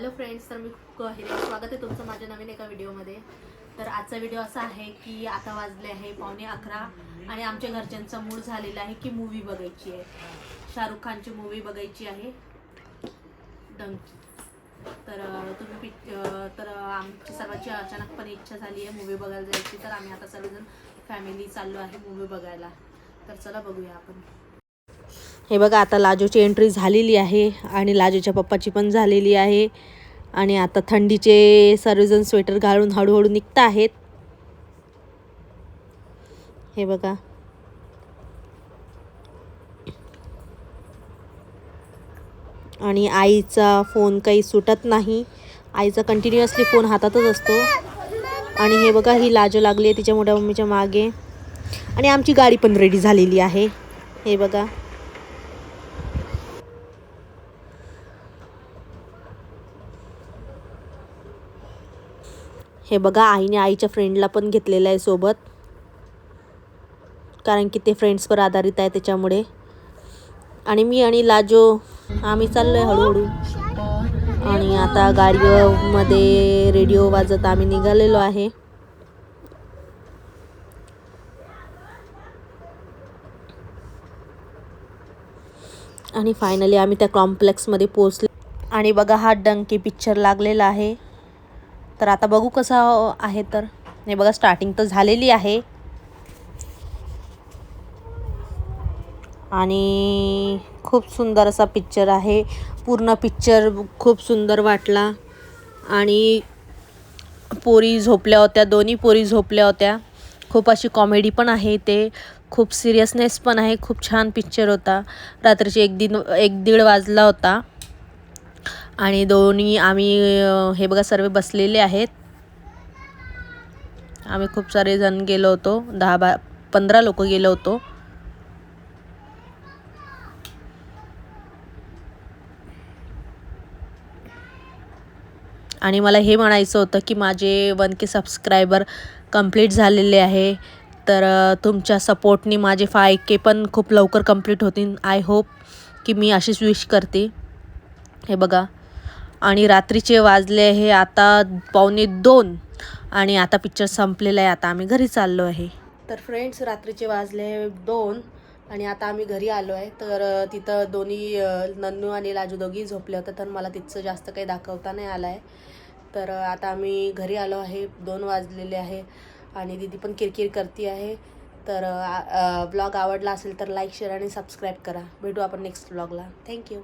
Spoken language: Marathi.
हॅलो फ्रेंड्स तर मी हिरे स्वागत आहे तुमचं माझ्या नवीन एका व्हिडिओमध्ये. तर आजचा व्हिडिओ असा आहे की आता वाजले आहे पावणे अकरा आणि आमच्या घरच्यांचा मूड झालेला आहे की मूवी बघायची आहे. शाहरुख खानची मूवी बघायची आहे. डंकी तर तुम्ही पिक तर आमची सर्वांची अचानकपणे इच्छा झाली आहे मूवी बघायला जायची. तर आम्ही आता सर्वजण फॅमिली चाललो आहे मूवी बघायला. तर चला बघूया आपण. हे बघा आता लाजूची एंट्री झालेली आहे आणि लाजूच्या पप्पाची पण झालेली आहे. आणि आता थंडीचे सर्वजण स्वेटर घालून हळूहळू निघत आहेत. हे बघा. आणि आईचा फोन काही सुटत नाही. आईचा कंटिन्युअसली फोन हातातच असतो. आणि हे बघा ही लाजो लागली आहे तिच्या मोठ्या मम्मीच्या मागे. आणि आमची गाडी पण रेडी झालेली आहे. हे बघा. हे बघा आईने आईच्या फ्रेंडला पण घेतलेलं आहे सोबत. कारण की ते फ्रेंड्सवर आधारित आहे त्याच्यामुळे. आणि मी आणि लाजो आम्ही चाललो आहे हळूहळू. आणि आता गाडीमध्ये रेडिओ वाजत आम्ही निघालेलो आहे. आणि फायनली आम्ही त्या कॉम्प्लेक्समध्ये पोचलो आणि बघा हा डंकी पिक्चर लागलेला आहे. तर आता बघू कसा आहे तर. हे बघा स्टार्टिंग तर झालेली आहे. आणि खूप सुंदर असा पिक्चर आहे. पूर्ण पिक्चर खूप सुंदर वाटला. आणि पोरी झोपल्या होत्या दोन्ही पोरी झोपल्या होत्या. खूप अशी कॉमेडी पण आहे ते. खूप सिरियसनेस पण आहे. खूप छान पिक्चर होता. रात्रीचे एक दिन एक दीड वाजला होता. आणि दोन्ही आम्ही हे बघा सर्व बसलेले आहेत. आम्ही खूप सारे जण गेलो होतो. दहा बा पंधरा लोक गेलो होतो. आणि मला हे म्हणायचं होतं की माझे वन के सबस्क्रायबर कंप्लीट झालेले आहे. तर तुमच्या सपोर्टने माझे फाय के पण खूप लवकर कंप्लीट होतील. आय होप की मी अशीच विश करते. हे बघा. आणि रात्रीचे वाजले हे आता पावणे दोन. आणि आता पिक्चर संपलेला आहे. आता आम्ही घरी चाललो आहे. तर फ्रेंड्स रात्रीचे वाजले दोन. आणि आता आम्ही घरी आलो आहे. तर तिथं दोन्ही नन्नू आणि लाजू दोघी झोपले होते. तर मला तिथचं जास्त काही दाखवता नाही आलं आहे तर आता आम्ही घरी आलो आहे. दोन वाजलेले आहे. आणि दीदी पण किरकिर करते आहे. तर ब्लॉग आवडला असेल तर लाईक शेअर आणि सबस्क्राईब करा. भेटू आपण नेक्स्ट ब्लॉगला थँक्यू